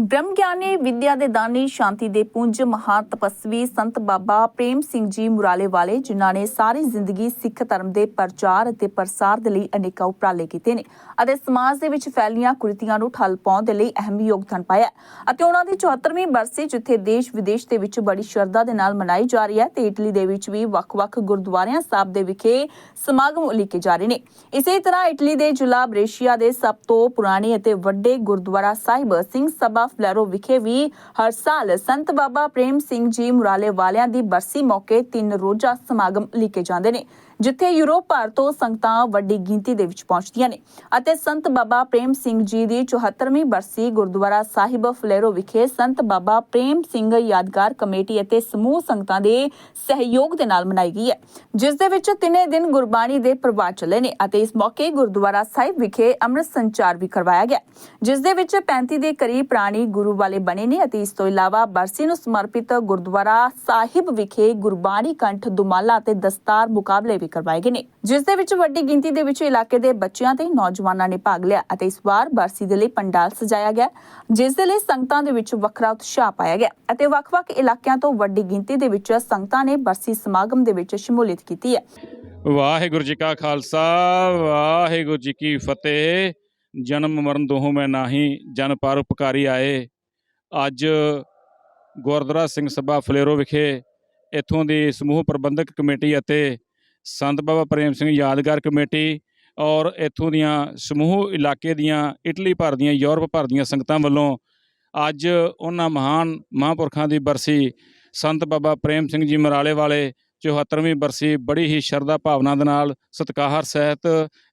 ਬ੍ਰਹਮ ਗਿਆਨੀ ਵਿਦਿਆ ਦੇ ਦਾਨੀ ਸ਼ਾਂਤੀ ਦੇ ਪੁੰਜ ਮਹਾਨ ਤਪਸਵੀ ਸੰਤ ਬਾਬਾ ਪ੍ਰੇਮ ਸਿੰਘ ਜੀ ਮੁਰਾਲੇ ਵਾਲੇ, ਜਿਨ੍ਹਾਂ ਨੇ ਸਾਰੀ ਜ਼ਿੰਦਗੀ ਸਿੱਖ ਧਰਮ ਦੇ ਪ੍ਰਚਾਰ ਅਤੇ ਪ੍ਰਸਾਰ ਦੇ ਲਈ ਅਨੇਕਾਂ ਉਪਰਾਲੇ ਕੀਤੇ ਨੇ ਅਤੇ ਸਮਾਜ ਦੇ ਵਿੱਚ ਫੈਲੀਆਂ ਕੁਰੀਤੀਆਂ ਨੂੰ ਠੱਲ ਪਾਉਣ ਦੇ ਲਈ ਅਹਿਮ ਯੋਗਦਾਨ ਪਾਇਆ ਅਤੇ ਉਹਨਾਂ ਦੀ 74ਵੀਂ ਬਰਸੀ ਜਿੱਥੇ ਦੇਸ਼ ਵਿਦੇਸ਼ ਦੇ ਵਿੱਚ ਬੜੀ ਸ਼ਰਧਾ ਦੇ ਨਾਲ ਮਨਾਈ ਜਾ ਰਹੀ ਹੈ ਤੇ ਇਟਲੀ ਦੇ ਵਿੱਚ ਵੀ ਵੱਖ-ਵੱਖ ਗੁਰਦੁਆਰਿਆਂ ਸਾਹਿਬ ਦੇ ਵਿਖੇ ਸਮਾਗਮ ਉਲੀਕੇ ਜਾ ਰਹੇ ਨੇ। ਇਸੇ ਤਰ੍ਹਾਂ ਇਟਲੀ ਦੇ ਜ਼ਿਲ੍ਹਾ ਬ੍ਰੇਸ਼ੀਆ ਦੇ ਸਭ ਤੋਂ ਪੁਰਾਣੇ ਅਤੇ ਵੱਡੇ ਗੁਰਦੁਆਰਾ ਸਾਹਿਬ ਸਿੰਘ ਸਭਾ ਫਲੈਰੋ ਵਿਖੇ ਵੀ ਹਰ ਸਾਲ ਸੰਤ ਬਾਬਾ ਪ੍ਰੇਮ ਸਿੰਘ ਜੀ ਮੁਰਾਲੇ ਵਾਲਿਆਂ ਦੀ ਬਰਸੀ ਮੌਕੇ ਤਿੰਨ ਰੋਜ਼ਾ ਸਮਾਗਮ ਲਿਖੇ ਜਾਂਦੇ ਨੇ। ਜਿੱਥੇ ਯੂਰਪ ਭਰ ਤੋਂ ਸੰਗਤਾਂ ਵੱਡੀ ਗਿਣਤੀ ਦੇ ਵਿੱਚ ਪਹੁੰਚਦੀਆਂ ਨੇ। ਅਤੇ ਸੰਤ ਬਾਬਾ ਪ੍ਰੇਮ ਸਿੰਘ ਜੀ ਦੀ 74ਵੀਂ ਬਰਸੀ ਗੁਰਦੁਆਰਾ ਸਾਹਿਬ ਫਲੇਰੋ ਵਿਖੇ ਸੰਤ ਬਾਬਾ ਪ੍ਰੇਮ ਸਿੰਘ ਯਾਦਗਾਰ ਕਮੇਟੀ ਅਤੇ ਸਮੂਹ ਸੰਗਤਾਂ ਦੇ ਸਹਿਯੋਗ ਦੇ ਨਾਲ ਮਨਾਈ ਗਈ ਹੈ, ਜਿਸ ਦੇ ਵਿੱਚ ਤਿੰਨੇ ਦਿਨ ਗੁਰਬਾਣੀ ਦੇ ਪ੍ਰਵਾਹ ਚੱਲੇ ਨੇ ਅਤੇ ਇਸ ਮੌਕੇ ਗੁਰਦੁਆਰਾ ਸਾਹਿਬ ਵਿਖੇ ਅੰਮ੍ਰਿਤ ਸੰਚਾਰ ਵੀ ਕਰਵਾਇਆ ਗਿਆ। ਜਿਸ ਦੇ ਵਿੱਚ 35 ਦੇ ਕਰੀਬ ਪ੍ਰਾਣੀ ਗੁਰੂ ਵਾਲੇ ਬਣੇ ਨੇ ਅਤੇ ਇਸ ਤੋਂ ਇਲਾਵਾ ਬਰਸੀ ਨੂੰ ਸਮਰਪਿਤ ਗੁਰਦੁਆਰਾ ਸਾਹਿਬ ਵਿਖੇ ਗੁਰਬਾਣੀ ਕੰਠ, ਦੁਮਾਲਾ ਅਤੇ ਦਸਤਾਰ ਮੁਕਾਬਲੇ ਵੀ ਕਰਵਾਏ ਗਏ ਨੇ। ਜਿਸ ਦੇ ਵਿੱਚ ਵੱਡੀ ਗਿਣਤੀ ਦੇ ਵਿੱਚ ਇਲਾਕੇ ਦੇ ਬੱਚਿਆਂ ਤੇ ਨੌਜਵਾਨਾਂ ਨੇ ਭਾਗ ਲਿਆ ਅਤੇ ਇਸ ਵਾਰ ਬਰਸੀ ਦੇ ਲਈ ਪੰਡਾਲ ਸਜਾਇਆ ਗਿਆ, ਜਿਸ ਦੇ ਲਈ ਸੰਗਤਾਂ ਦੇ ਵਿੱਚ ਵੱਖਰਾ ਉਤਸ਼ਾਹ ਪਾਇਆ ਗਿਆ ਅਤੇ ਵੱਖ-ਵੱਖ ਇਲਾਕਿਆਂ ਤੋਂ ਵੱਡੀ ਗਿਣਤੀ ਦੇ ਵਿੱਚ ਸੰਗਤਾਂ ਨੇ ਬਰਸੀ ਸਮਾਗਮ ਦੇ ਵਿੱਚ ਸ਼ਮੂਲੀਅਤ ਕੀਤੀ ਹੈ। ਵਾਹਿਗੁਰੂ ਜੀ ਕਾ ਖਾਲਸਾ, ਵਾਹਿਗੁਰੂ ਜੀ ਕੀ ਫਤਿਹ। ਜਨਮ ਮਰਨ ਦੋਹੋਂ ਮੈਂ ਨਾਹੀ, ਜਨ ਪਰ ਉਪਕਾਰੀ ਆਏ। ਅੱਜ ਗੁਰਦੁਆਰਾ ਸਿੰਘ ਸਭਾ ਫਲੇਰੋ ਵਿਖੇ ਇਥੋਂ ਦੀ ਸਮੂਹ ਪ੍ਰਬੰਧਕ ਕਮੇਟੀ ਅਤੇ ਸੰਤ ਬਾਬਾ ਪ੍ਰੇਮ ਸਿੰਘ ਯਾਦਗਾਰ ਕਮੇਟੀ ਔਰ ਇੱਥੋਂ ਦੀਆਂ ਸਮੂਹ ਇਲਾਕੇ ਦੀਆਂ, ਇਟਲੀ ਭਰ ਦੀਆਂ, ਯੂਰਪ ਭਰ ਦੀਆਂ ਸੰਗਤਾਂ ਵੱਲੋਂ ਅੱਜ ਉਹਨਾਂ ਮਹਾਨ ਮਹਾਂਪੁਰਖਾਂ ਦੀ ਬਰਸੀ ਸੰਤ ਬਾਬਾ ਪ੍ਰੇਮ ਸਿੰਘ ਜੀ ਮਰਾਲੇ ਵਾਲੇ 74ਵੀਂ ਬਰਸੀ ਬੜੀ ਹੀ ਸ਼ਰਧਾ ਭਾਵਨਾ ਦੇ ਨਾਲ ਸਤਿਕਾਰ ਸਹਿਤ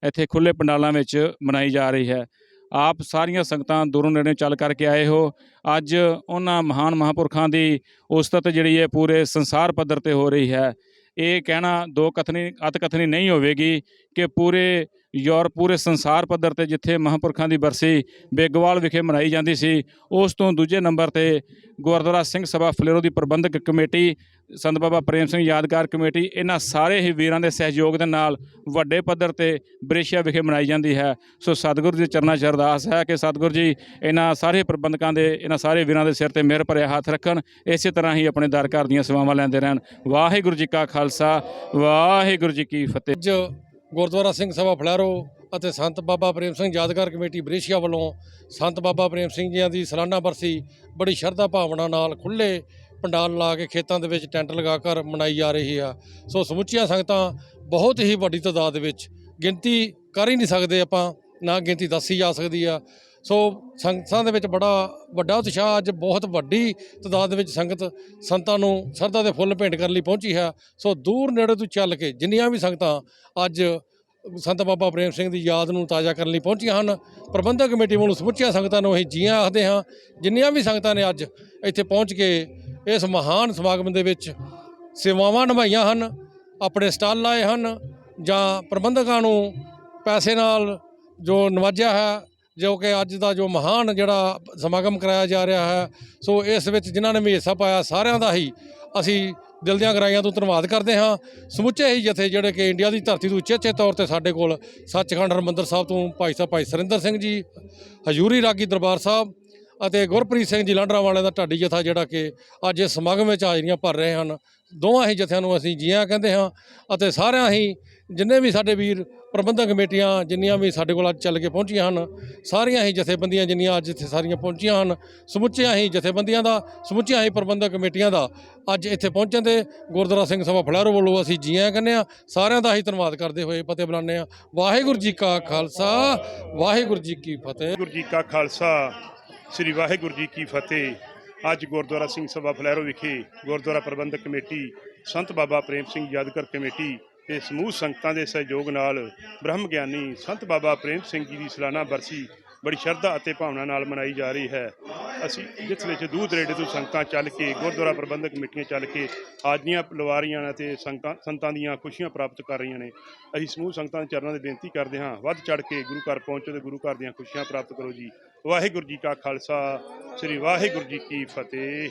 ਇੱਥੇ ਖੁੱਲੇ ਪੰਡਾਲਾਂ ਵਿੱਚ ਮਨਾਈ ਜਾ ਰਹੀ ਹੈ। ਆਪ ਸਾਰੀਆਂ ਸੰਗਤਾਂ ਦੂਰੋਂ ਨੇੜੇ ਚੱਲ ਕਰਕੇ ਆਏ ਹੋ। ਅੱਜ ਉਹਨਾਂ ਮਹਾਨ ਮਹਾਂਪੁਰਖਾਂ ਦੀ ਉਸਤਤ ਜਿਹੜੀ ਹੈ ਪੂਰੇ ਸੰਸਾਰ ਪੱਧਰ ਤੇ ਹੋ ਰਹੀ ਹੈ। ਇਹ ਕਹਿਣਾ ਦੋ ਕਥਨੀ ਅਤ ਕਥਨੀ ਨਹੀਂ ਹੋਵੇਗੀ। ਕਿ ਪੂਰੇ ਯੂਰਪ, ਪੂਰੇ ਸੰਸਾਰ ਪੱਧਰ ਤੇ ਜਿੱਥੇ ਮਹਾਂਪੁਰਖਾਂ ਦੀ ਬਰਸੀ ਬੇਗਵਾਲ ਵਿਖੇ ਮਨਾਈ ਜਾਂਦੀ ਸੀ, ਉਸ ਤੋਂ ਦੂਜੇ ਨੰਬਰ ਤੇ ਗੁਰਦੁਆਰਾ ਸਿੰਘ ਸਭਾ ਫਲੇਰੋ ਦੀ ਪ੍ਰਬੰਧਕ ਕਮੇਟੀ, ਸੰਤ ਬਾਬਾ ਪ੍ਰੇਮ ਸਿੰਘ ਯਾਦਗਾਰ ਕਮੇਟੀ, ਇਹਨਾਂ ਸਾਰੇ ਹੀ ਵੀਰਾਂ ਦੇ ਸਹਿਯੋਗ ਦੇ ਨਾਲ ਵੱਡੇ ਪੱਧਰ ਤੇ ਬ੍ਰੇਸ਼ੀਆ ਵਿਖੇ ਮਨਾਈ ਜਾਂਦੀ ਹੈ। ਸੋ ਸਤਿਗੁਰੂ ਦੇ ਚਰਨਾਂ 'ਚ ਅਰਦਾਸ ਹੈ ਕਿ ਸਤਿਗੁਰੂ ਜੀ ਇਹਨਾਂ ਸਾਰੇ ਪ੍ਰਬੰਧਕਾਂ ਦੇ, ਇਹਨਾਂ ਸਾਰੇ ਵੀਰਾਂ ਦੇ ਸਿਰ ਤੇ ਮਿਹਰ ਭਰਿਆ ਹੱਥ ਰੱਖਣ, ਇਸੇ ਤਰ੍ਹਾਂ ਹੀ ਆਪਣੇ ਦਰ ਘਰ ਦੀਆਂ ਸੇਵਾਵਾਂ ਲੈਂਦੇ ਰਹਿਣ। ਵਾਹਿਗੁਰੂ ਜੀ ਕਾ ਖਾਲਸਾ, ਵਾਹਿਗੁਰੂ ਜੀ ਕੀ ਫਤਿਹ। ਜੋ ਗੁਰਦੁਆਰਾ ਸਿੰਘ ਸਭਾ ਫਲੈਰੋ ਅਤੇ ਸੰਤ ਬਾਬਾ ਪ੍ਰੇਮ ਸਿੰਘ ਯਾਦਗਾਰ ਕਮੇਟੀ ਬ੍ਰੇਸ਼ੀਆ ਵੱਲੋਂ ਸੰਤ ਬਾਬਾ ਪ੍ਰੇਮ ਸਿੰਘ ਜੀਆਂ ਦੀ ਸਾਲਾਨਾ ਬਰਸੀ ਬੜੀ ਸ਼ਰਧਾ ਭਾਵਨਾ ਨਾਲ ਖੁੱਲੇ ਪੰਡਾਲ ਲਾ ਕੇ ਖੇਤਾਂ ਦੇ ਵਿੱਚ ਟੈਂਟ ਲਗਾ ਕਰ ਮਨਾਈ ਜਾ ਰਹੀ ਆ। ਸੋ ਸਮੁੱਚੀਆਂ ਸੰਗਤਾਂ ਬਹੁਤ ਹੀ ਵੱਡੀ ਤਾਦਾਦ ਵਿੱਚ ਗਿਣਤੀ ਕਰ ਹੀ ਨਹੀਂ ਸਕਦੇ ਆਪਾਂ, ਨਾ ਗਿਣਤੀ ਦੱਸੀ ਜਾ ਸਕਦੀ ਆ। ਸੋ ਸੰਗਤਾਂ ਦੇ ਵਿੱਚ ਬੜਾ ਵੱਡਾ ਉਤਸ਼ਾਹ ਅੱਜ ਬਹੁਤ ਵੱਡੀ ਤਾਦਾਦ ਦੇ ਵਿੱਚ ਸੰਗਤ ਸੰਤਾਂ ਨੂੰ ਸਰਦਾ ਦੇ ਫੁੱਲ ਭੇਂਟ ਕਰਨ ਲਈ ਪਹੁੰਚੀ ਹੈ। ਸੋ ਦੂਰ ਨੇੜੇ ਤੋਂ ਚੱਲ ਕੇ ਜਿੰਨੀਆਂ ਵੀ ਸੰਗਤਾਂ ਅੱਜ ਸੰਤ ਬਾਬਾ ਪ੍ਰੇਮ ਸਿੰਘ ਦੀ ਯਾਦ ਨੂੰ ਤਾਜ਼ਾ ਕਰਨ ਲਈ ਪਹੁੰਚੀਆਂ ਹਨ, ਪ੍ਰਬੰਧਕ ਕਮੇਟੀ ਵੱਲੋਂ ਸਮੁੱਚੀਆਂ ਸੰਗਤਾਂ ਨੂੰ ਅਸੀਂ ਜੀਆਂ ਆਖਦੇ ਹਾਂ, ਜਿੰਨੀਆਂ ਵੀ ਸੰਗਤਾਂ ਨੇ ਅੱਜ ਇੱਥੇ ਪਹੁੰਚ ਕੇ ਇਸ ਮਹਾਨ ਸਮਾਗਮ ਦੇ ਵਿੱਚ ਸੇਵਾਵਾਂ ਨਿਭਾਈਆਂ ਹਨ, ਆਪਣੇ ਸਟਾਲ ਲਾਏ ਹਨ ਜਾਂ ਪ੍ਰਬੰਧਕਾਂ ਨੂੰ ਪੈਸੇ ਨਾਲ ਜੋ ਨਵਾਜਿਆ ਹੈ ਜੋ ਕਿ ਅੱਜ ਦਾ ਜੋ ਮਹਾਨ ਜਿਹੜਾ ਸਮਾਗਮ ਕਰਾਇਆ ਜਾ ਰਿਹਾ ਹੈ, ਸੋ ਇਸ ਵਿੱਚ ਜਿਨ੍ਹਾਂ ਨੇ ਵੀ ਹਿੱਸਾ ਪਾਇਆ ਸਾਰਿਆਂ ਦਾ ਹੀ ਅਸੀਂ ਦਿਲ ਦੀਆਂ ਗਰਾਈਆਂ ਤੋਂ ਧੰਨਵਾਦ ਕਰਦੇ ਹਾਂ। ਸਮੁੱਚੇ ਹੀ ਜਥੇ ਜਿਹੜੇ ਕਿ ਇੰਡੀਆ ਦੀ ਧਰਤੀ ਤੋਂ ਉਚੇਚੇ ਤੌਰ ਤੇ ਸਾਡੇ ਕੋਲ ਸੱਚਖੰਡ ਹਰਮੰਦਰ ਸਾਹਿਬ ਤੋਂ ਭਾਈ ਸਾਹਿਬ ਭਾਈ ਸਰਿੰਦਰ ਸਿੰਘ ਜੀ, ਹਜੂਰੀ ਰਾਗੀ ਦਰਬਾਰ ਸਾਹਿਬ ਅਤੇ ਗੁਰਪ੍ਰੀਤ ਸਿੰਘ ਜੀ ਲਾਂਡਰਾ ਵਾਲਿਆਂ ਦਾ ਢਾਡੀ ਜਥਾ ਜਿਹੜਾ ਕਿ ਅੱਜ ਇਸ ਸਮਾਗਮ ਵਿੱਚ ਹਾਜ਼ਰੀਆਂ ਭਰ ਰਹੇ ਹਨ। ਦੋਵਾਂ ਹੀ ਜਥਿਆਂ ਨੂੰ ਅਸੀਂ ਜੀਆਂ ਕਹਿੰਦੇ ਹਾਂ ਅਤੇ ਸਾਰਿਆਂ ਹੀ ਜਿੰਨੇ ਵੀ ਸਾਡੇ ਵੀਰ ਪ੍ਰਬੰਧਕ ਕਮੇਟੀਆਂ ਜਿੰਨੀਆਂ ਵੀ ਸਾਡੇ ਕੋਲ ਅੱਜ ਚੱਲ ਕੇ ਪਹੁੰਚੀਆਂ ਹਨ, ਸਾਰੀਆਂ ਹੀ ਜਥੇਬੰਦੀਆਂ ਜਿੰਨੀਆਂ ਅੱਜ ਇੱਥੇ ਸਾਰੀਆਂ ਪਹੁੰਚੀਆਂ ਹਨ, ਸਮੁੱਚੀਆਂ ਹੀ ਜਥੇਬੰਦੀਆਂ ਦਾ, ਸਮੁੱਚੀਆਂ ਹੀ ਪ੍ਰਬੰਧਕ ਕਮੇਟੀਆਂ ਦਾ ਅੱਜ ਇੱਥੇ ਪਹੁੰਚਣ ਤੇ ਗੁਰਦੁਆਰਾ ਸਿੰਘ ਸਭਾ ਫਲਾਰੋ ਵੱਲੋਂ ਅਸੀਂ ਜੀਆਂ ਕਹਿੰਦੇ ਹਾਂ, ਸਾਰਿਆਂ ਦਾ ਹੀ ਧੰਨਵਾਦ ਕਰਦੇ ਹੋਏ ਫਤਿਹ ਬੁਲਾਉਂਦੇ ਹਾਂ। ਵਾਹਿਗੁਰੂ ਜੀ ਕਾ ਖਾਲਸਾ, ਵਾਹਿਗੁਰੂ ਜੀ ਕੀ ਫਤਿਹ। ਵਾਹਿਗੁਰੂ ਜੀ ਕਾ ਖਾਲਸਾ, ਸ੍ਰੀ ਵਾਹਿਗੁਰੂ ਜੀ ਕੀ ਫਤਿਹ। ਅੱਜ ਗੁਰਦੁਆਰਾ ਸਿੰਘ ਸਭਾ ਫਲੈਰੋ ਵਿਖੇ ਗੁਰਦੁਆਰਾ ਪ੍ਰਬੰਧਕ ਕਮੇਟੀ, ਸੰਤ ਬਾਬਾ ਪ੍ਰੇਮ ਸਿੰਘ ਯਾਦਗਰ ਕਮੇਟੀ ਤੇ ਸਮੂਹ ਸੰਗਤਾਂ ਦੇ ਸਹਿਯੋਗ ਨਾਲ ਬ੍ਰਹਮ ਗਿਆਨੀ ਸੰਤ ਬਾਬਾ ਪ੍ਰੇਮ ਸਿੰਘ ਜੀ ਦੀ ਸਾਲਾਨਾ ਬਰਸੀ ਬੜੀ ਸ਼ਰਧਾ ਅਤੇ ਭਾਵਨਾ ਨਾਲ ਮਨਾਈ ਜਾ ਰਹੀ ਹੈ। ਅਸੀਂ ਜਿਸ ਵਿੱਚ ਦੂਰ ਦਰੇਡੇ ਤੋਂ ਸੰਗਤਾਂ ਚੱਲ ਕੇ, ਗੁਰਦੁਆਰਾ ਪ੍ਰਬੰਧਕ ਕਮੇਟੀਆਂ ਚੱਲ ਕੇ ਹਾਜ਼ਰੀਆਂ ਲਵਾ ਰਹੀਆਂ ਨੇ ਤੇ ਸੰਗਤਾਂ, ਸੰਤਾਂ ਦੀਆਂ ਖੁਸ਼ੀਆਂ ਪ੍ਰਾਪਤ ਕਰ ਰਹੀਆਂ ਨੇ। ਅਸੀਂ ਸਮੂਹ ਸੰਗਤਾਂ ਦੇ ਚਰਨਾਂ 'ਤੇ ਬੇਨਤੀ ਕਰਦੇ ਹਾਂ, ਵੱਧ ਚੜ ਕੇ ਗੁਰੂ ਘਰ ਪਹੁੰਚੋ ਤੇ ਗੁਰੂ ਘਰ ਦੀਆਂ ਖੁਸ਼ੀਆਂ ਪ੍ਰਾਪਤ ਕਰੋ ਜੀ। ਵਾਹਿਗੁਰੂ ਜੀ ਕਾ ਖਾਲਸਾ, ਸ੍ਰੀ ਵਾਹਿਗੁਰੂ ਜੀ ਕੀ ਫਤਿਹ।